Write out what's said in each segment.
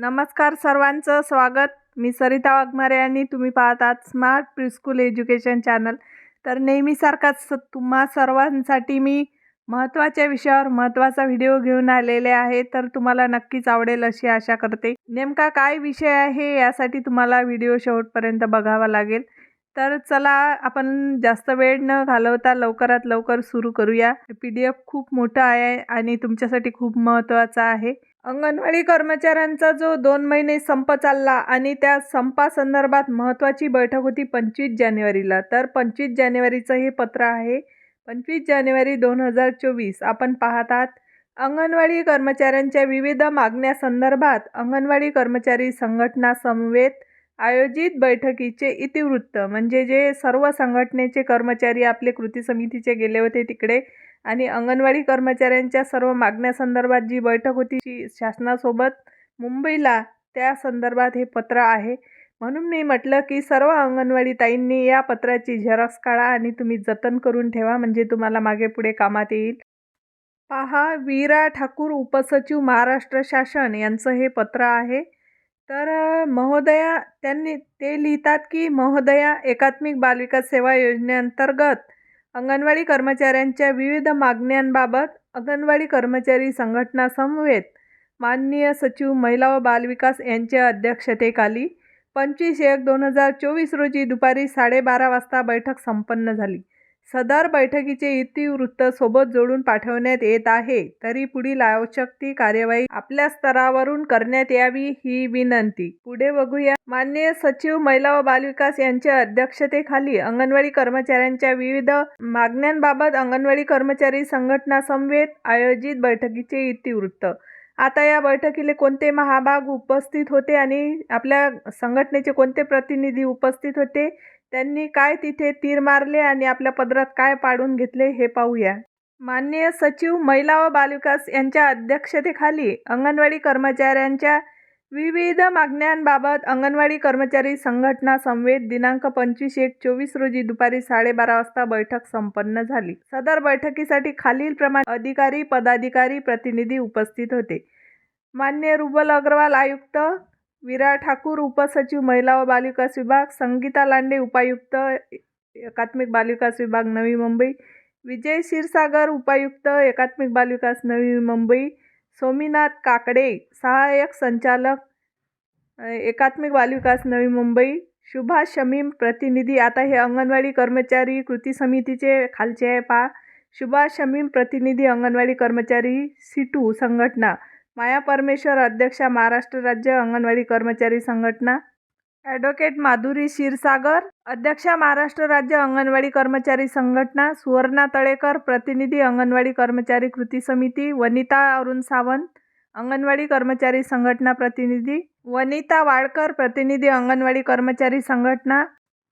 नमस्कार सर्वांचं स्वागत. मी सरिता वाघमारे आणि तुम्ही पाहतात स्मार्ट प्रिस्कूल एज्युकेशन चॅनल तर नेहमीसारखाच स- तुम्हा सर्वांसाठी मी महत्त्वाच्या विषयावर महत्त्वाचा व्हिडिओ घेऊन आलेले आहे. तर तुम्हाला नक्कीच आवडेल अशी आशा करते. नेमका काय विषय आहे यासाठी तुम्हाला व्हिडिओ शेवटपर्यंत बघावा लागेल. तर चला आपण जास्त वेळ न घालवता लवकरात लवकर सुरू करूया. पी डी एफ खूप मोठं आहे आणि तुमच्यासाठी खूप महत्त्वाचा आहे. अंगणवाडी कर्मचाऱ्यांचा जो दोन महिने संप चालला आणि त्या संपासंदर्भात महत्त्वाची बैठक होती पंचवीस जानेवारीला तर पंचवीस जानेवारीचं हे पत्र आहे पंचवीस जानेवारी दोन हजार चोवीस. आपण पाहतात अंगणवाडी कर्मचाऱ्यांच्या विविध मागण्यासंदर्भात अंगणवाडी कर्मचारी संघटना समवेत आयोजित बैठकीचे इतिवृत्त म्हणजे जे सर्व संघटनेचे कर्मचारी आपले कृती समितीचे गेले होते तिकडे आणि अंगणवाडी कर्मचाऱ्यांच्या सर्व मागण्यासंदर्भात जी बैठक होती ती शासनासोबत मुंबईला त्या संदर्भात हे पत्र आहे. म्हणून मी म्हटलं की सर्व अंगणवाडी ताईंनी या पत्राची झेरॉक्स काढा आणि तुम्ही जतन करून ठेवा म्हणजे तुम्हाला मागे पुढे कामात येईल. पहा वीरा ठाकूर उपसचिव महाराष्ट्र शासन यांचं हे पत्र आहे. तर महोदया त्यांनी ते लिहितात की महोदया एकात्मिक बालविकास सेवा योजनेअंतर्गत अंगणवाडी कर्मचाऱ्यांच्या विविध मागण्यांबाबत अंगणवाडी कर्मचारी संघटना समवेत माननीय सचिव महिला व बालविकास यांच्या अध्यक्षतेखाली पंचवीस एक दोन हजार चोवीस रोजी दुपारी साडेबारा वाजता बैठक संपन्न झाली. सदर बैठकीचे इतिवृत्त सोबत जोडून पाठवण्यात येत आहे. तरी पुढील आवश्यक ती कार्यवाही आपल्या स्तरावरून करण्यात यावी ही विनंती. पुढे बघूया. माननीय सचिव महिला व बालविकास यांच्या अध्यक्षतेखाली अंगणवाडी कर्मचाऱ्यांच्या विविध मागण्यांबाबत अंगणवाडी कर्मचारी संघटना समवेत आयोजित बैठकीचे इतिवृत्त आता या बैठकीला कोणते महाभाग उपस्थित होते आणि आपल्या संघटनेचे कोणते प्रतिनिधी उपस्थित होते? त्यांनी काय तिथे तीर मारले आणि आपल्या पदरात काय पाडून घेतले हे पाहूया. माननीय सचिव महिला व बालविकास यांच्या अध्यक्षतेखाली अंगणवाडी कर्मचाऱ्यांच्या विविध मागण्यांबाबत अंगणवाडी कर्मचारी संघटना समवेत दिनांक पंचवीस एक चोवीस रोजी दुपारी साडेबारा वाजता बैठक संपन्न झाली. सदर बैठकीसाठी खालीलप्रमाणे अधिकारी पदाधिकारी प्रतिनिधी उपस्थित होते. मान्य रुबल अग्रवाल आयुक्त विरा ठाकूर उपसचिव महिला व बालविकास विभाग संगीता लांडे उपायुक्त एकात्मिक बालविकास विभाग नवी मुंबई विजय क्षीरसागर उपायुक्त एकात्मिक बालविकास नवी मुंबई सोमीनाथ काकडे सहाय्यक संचालक एकात्मिक बालविकास नवी मुंबई सुभाष शमीम प्रतिनिधी. आता हे अंगणवाडी कर्मचारी कृती समितीचे खालचे आहे पहा. सुभाष शमीम प्रतिनिधी अंगणवाडी कर्मचारी सिटू संघटना. माया परमेश्वर अध्यक्षा महाराष्ट्र राज्य अंगणवाडी कर्मचारी संघटना. ॲडव्होकेट माधुरी क्षीरसागर अध्यक्षा महाराष्ट्र राज्य अंगणवाडी कर्मचारी संघटना. सुवर्णा तळेकर प्रतिनिधी अंगणवाडी कर्मचारी कृती समिती. वनिता अरुण सावंत अंगणवाडी कर्मचारी संघटना प्रतिनिधी. वनिता वाडकर प्रतिनिधी अंगणवाडी कर्मचारी संघटना.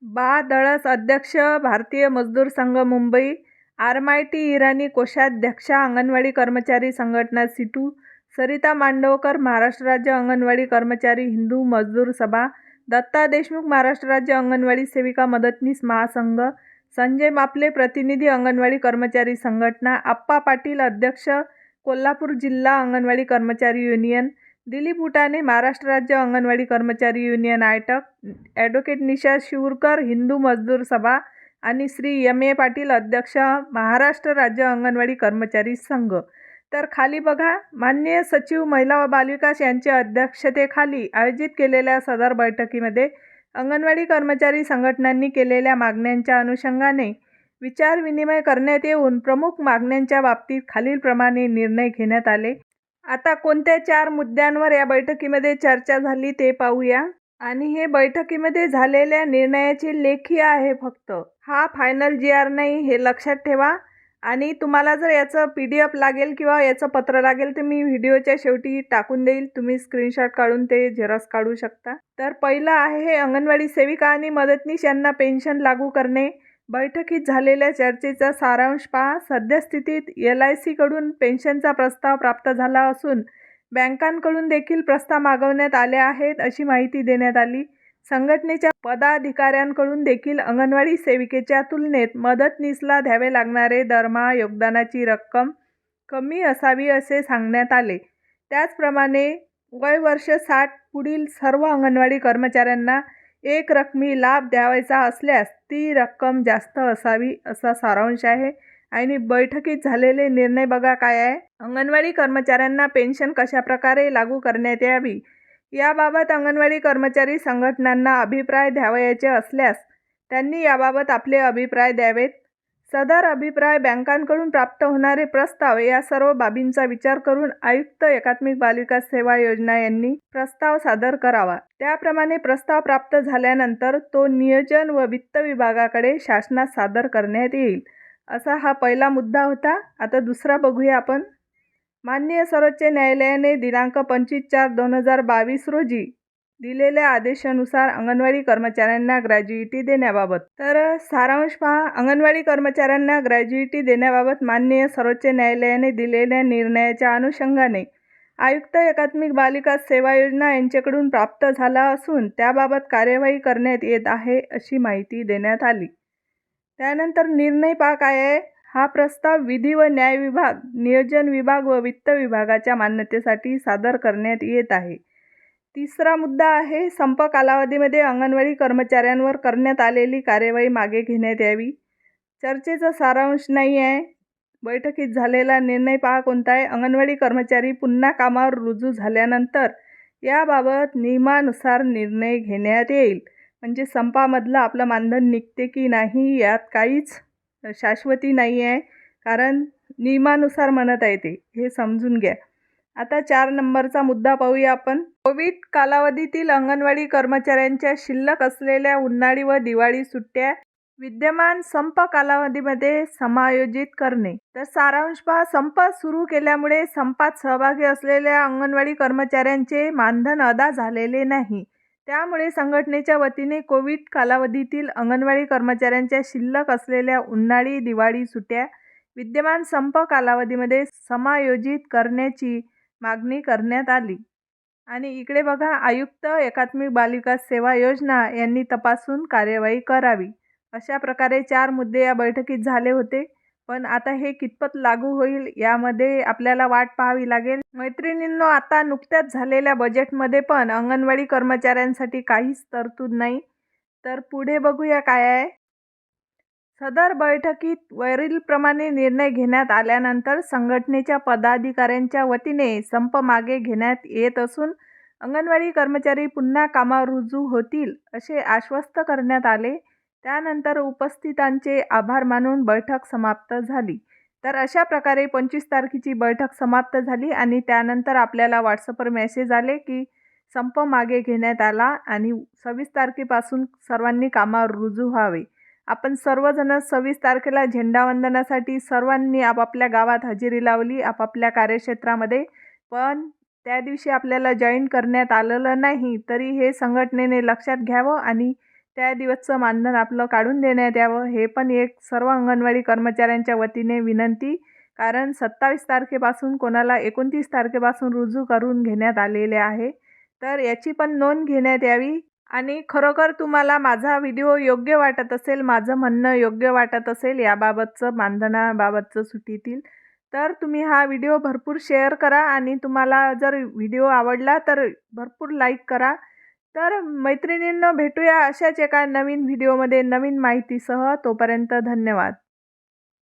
बा दळस अध्यक्ष भारतीय मजदूर संघ मुंबई. आरमायटी इराणी कोषाध्यक्षा अंगणवाडी कर्मचारी संघटना सिटू. सरिता मांडवकर महाराष्ट्र राज्य अंगणवाडी कर्मचारी हिंदू मजदूर सभा दत्ता देशमुख महाराष्ट्र राज्य अंगणवाडी सेविका मदतनीस महासंघ संजय मापले प्रतिनिधी अंगणवाडी कर्मचारी संघटना आप्पा पाटील अध्यक्ष कोल्हापूर जिल्हा अंगणवाडी कर्मचारी युनियन दिलीप उटाने महाराष्ट्र राज्य अंगणवाडी कर्मचारी युनियन आयटक ॲडव्होकेट निशा शिवरकर हिंदू मजदूर सभा आणि श्री यम ए पाटील अध्यक्ष महाराष्ट्र राज्य अंगणवाडी कर्मचारी संघ. तर खाली बघा माननीय सचिव महिला व बालविकास यांच्या अध्यक्षतेखाली आयोजित केलेल्या सदर बैठकीमध्ये अंगणवाडी कर्मचारी संघटनांनी केलेल्या मागण्यांच्या अनुषंगाने विचारविनिमय करण्यात येऊन प्रमुख मागण्यांच्या बाबतीत खालीलप्रमाणे निर्णय घेण्यात आले. आता कोणत्या चार मुद्द्यांवर या बैठकीमध्ये चर्चा झाली ते पाहूया. आणि हे बैठकीमध्ये झालेल्या निर्णयाची लेखी आहे फक्त. हा फायनल जी आर नाही हे लक्षात ठेवा. आणि तुम्हाला जर याचं पी डी एफ लागेल किंवा याचं पत्र लागेल तर मी व्हिडिओच्या शेवटी टाकून देईल. तुम्ही स्क्रीनशॉट काढून ते झेरॉक्स काढू शकता. तर पहिलं आहे हे अंगणवाडी सेविका आणि मदतनीस यांना पेन्शन लागू करणे. बैठकीत झालेल्या चर्चेचा सारांश पहा. सद्यस्थितीत एल आय सीकडून पेन्शनचा प्रस्ताव प्राप्त झाला असून बँकांकडून देखील प्रस्ताव मागवण्यात आले आहेत अशी माहिती देण्यात आली. संघटनेच्या पदाधिकाऱ्यांकडून देखील अंगणवाडी सेविकेच्या तुलनेत मदतनीसला द्यावे लागणारे दरमहा योगदानाची रक्कम कमी असावी असे सांगण्यात आले. त्याचप्रमाणे वय वर्ष साठ पुढील सर्व अंगणवाडी कर्मचाऱ्यांना एक रकमी लाभ द्यावायचा असल्यास ती रक्कम जास्त असावी असा सारांश आहे. आणि बैठकीत झालेले निर्णय बघा काय आहे. अंगणवाडी कर्मचाऱ्यांना पेन्शन कशाप्रकारे लागू करण्यात यावी? याबाबत अंगणवाडी कर्मचारी संघटनांना अभिप्राय द्यावयाचे असल्यास त्यांनी याबाबत आपले अभिप्राय द्यावेत. सदर अभिप्राय बँकांकडून प्राप्त होणारे प्रस्ताव या सर्व बाबींचा विचार करून आयुक्त एकात्मिक बालिका सेवा योजना यांनी प्रस्ताव सादर करावा. त्याप्रमाणे प्रस्ताव प्राप्त झाल्यानंतर तो नियोजन व वित्त विभागाकडे शासनात सादर करण्यात येईल. असा हा पहिला मुद्दा होता. आता दुसरा बघूया आपण. माननीय सर्वोच्च न्यायालयाने दिनांक पंचवीस चार दोन हजार बावीस रोजी दिलेल्या आदेशानुसार अंगणवाडी कर्मचाऱ्यांना ग्रॅज्युइटी देण्याबाबत. तर सारांश पहा अंगणवाडी कर्मचाऱ्यांना ग्रॅज्युइटी देण्याबाबत माननीय सर्वोच्च न्यायालयाने दिलेल्या निर्णयाच्या अनुषंगाने आयुक्त एकात्मिक बालिका सेवा योजना यांच्याकडून प्राप्त झाला असून त्याबाबत कार्यवाही करण्यात येत आहे अशी माहिती देण्यात आली. त्यानंतर निर्णय पहा काय आहे. हा प्रस्ताव विधी व न्याय विभाग नियोजन विभाग व वित्त विभागाच्या मान्यतेसाठी सादर करण्यात येत आहे. तिसरा मुद्दा आहे संप कालावधीमध्ये अंगणवाडी कर्मचाऱ्यांवर करण्यात आलेली कार्यवाही मागे घेण्यात यावी. चर्चेचा सारांश नाही आहे. बैठकीत झालेला निर्णय पहा कोणता आहे अंगणवाडी कर्मचारी पुन्हा कामावर रुजू झाल्यानंतर याबाबत नियमानुसार निर्णय घेण्यात येईल. म्हणजे संपामधलं आपलं मानधन निघते की नाही यात काहीच शाश्वती नाही आहे कारण नियमानुसार म्हणत आहे ते. हे समजून घ्या. आता चार नंबरचा मुद्दा पाहूया आपण. कोविड कालावधीतील अंगणवाडी कर्मचाऱ्यांच्या शिल्लक असलेल्या उन्हाळी व दिवाळी सुट्ट्या विद्यमान संप कालावधीमध्ये समायोजित करणे. तर सारांश पहा. संप सुरू केल्यामुळे संपात सहभागी असलेल्या अंगणवाडी कर्मचाऱ्यांचे मानधन अदा झालेले नाही. त्यामुळे संघटनेच्या वतीने कोविड कालावधीतील अंगणवाडी कर्मचाऱ्यांच्या शिल्लक असलेल्या उन्हाळी दिवाळी सुट्ट्या विद्यमान संप कालावधीमध्ये समायोजित करण्याची मागणी करण्यात आली. आणि इकडे बघा आयुक्त एकात्मिक बालिका सेवा योजना यांनी तपासून कार्यवाही करावी. अशा प्रकारे चार मुद्दे या बैठकीत झाले होते. पण आता हे कितपत लागू होईल यामध्ये आपल्याला वाट पाहावी लागेल. मैत्रिणींनो आता नुकत्याच झालेल्या बजेटमध्ये पण अंगणवाडी कर्मचाऱ्यांसाठी काहीच तरतूद नाही. तर पुढे बघूया काय आहे. सदर बैठकीत वरीलप्रमाणे निर्णय घेण्यात आल्यानंतर संघटनेच्या पदाधिकाऱ्यांच्या वतीने संप मागे घेण्यात येत असून अंगणवाडी कर्मचारी पुन्हा कामावर रुजू होतील असे आश्वस्त करण्यात आले. त्यानंतर उपस्थितांचे आभार मानून बैठक समाप्त झाली. तर अशा प्रकारे पंचवीस तारखेची बैठक समाप्त झाली आणि त्यानंतर आपल्याला व्हॉट्सअपवर मेसेज आले की संप मागे घेण्यात आला आणि सव्वीस तारखेपासून सर्वांनी कामावर रुजू व्हावे. आपण सर्वजण सव्वीस तारखेला झेंडावंदनासाठी सर्वांनी आपापल्या गावात हजेरी लावली आपापल्या कार्यक्षेत्रामध्ये. पण त्या दिवशी आपल्याला जॉईन करण्यात आलेलं नाही तरी हे संघटनेने लक्षात घ्यावं आणि त्या दिवसचं मानधन आपलं काढून देण्यात यावं हे पण एक सर्व अंगणवाडी कर्मचाऱ्यांच्या वतीने विनंती. कारण सत्तावीस तारखेपासून कोणाला एकोणतीस तारखेपासून रुजू करून घेण्यात आलेले आहे. तर याची पण नोंद घेण्यात यावी. आणि खरोखर तुम्हाला माझा व्हिडिओ योग्य वाटत असेल माझं म्हणणं योग्य वाटत असेल याबाबतचं मानधनाबाबतचं सुट्टीतील तर तुम्ही हा व्हिडिओ भरपूर शेअर करा. आणि तुम्हाला जर व्हिडिओ आवडला तर भरपूर लाईक करा. तर मैत्रिणींना भेटूया अशाच एका नवीन व्हिडिओमध्ये नवीन माहितीसह. तोपर्यंत धन्यवाद.